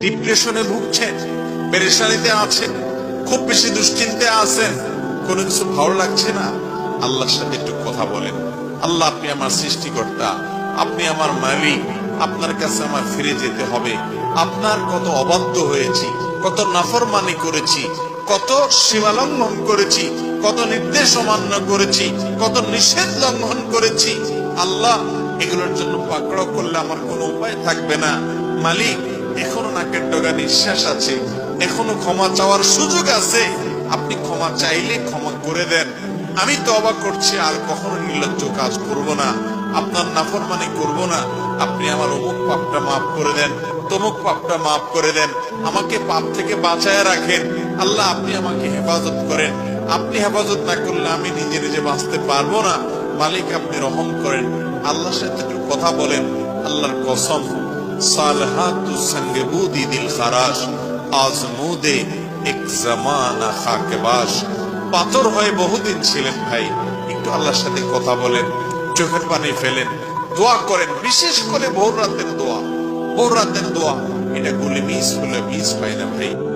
ডিপ্রেশনে ভুগছেন, পেরেশানিতে আছেন, খুব বেশি দুশ্চিন্তে আছেন, কোনো কিছু ভালো লাগছে না? আল্লাহর সাথে একটু কথা বলেন। আল্লাহ আপনি আমার সৃষ্টিকর্তা, আপনি আমার মালিক, আপনার কাছে আমার ফিরে যেতে হবে। আপনার কত অবাধ্য হয়েছি, কত নাফরমানি করেছি, কত সীমা লঙ্ঘন করেছি, কত নির্দেশ অমান্য করেছি, কত নিষেধ লঙ্ঘন করেছি। আল্লাহ, এগুলোর জন্য পাকড়াও করলে আমার কোনো উপায় থাকবে না। মালিক এখনও নাকের ডগা নিঃশ্বাস আছে, এখনও ক্ষমা চাওয়ার সুযোগ আছে। আপনি ক্ষমা চাইলে ক্ষমা করে দেন। আমি তো অবাক করছি, আর কখনো নির্লজ্জ কাজ করব না। আপনার নাফরমানি করব না। আপনি আমার অমুক পাপটা মাফ করে দেন, তমুক পাপটা মাফ করে দেন। আমাকে পাপ থেকে বাঁচায় রাখেন। আল্লাহ, আপনি আমাকে হেফাজত করেন। আপনি হেফাজত না করলে আমি নিজে নিজে বাঁচতে পারব না। মালিক, আপনি রহম করেন। আল্লাহর সাথে একটু কথা বলেন। আল্লাহর কসম। সালহাতু সঙ্গে বুদি দিল খারাস আজমুদে এক জামানা খাকেবাস পাথর হয়ে বহুদিন ছিলেন ভাই, একটু আল্লাহর সাথে কথা বলেন, চোখের পানি ফেলেন, দোয়া করেন, বিশেষ করে ভোর রাতের দোয়া। ভোর রাতের দোয়া, এটা গুলি মিস হলে মিস পাই না ভাই।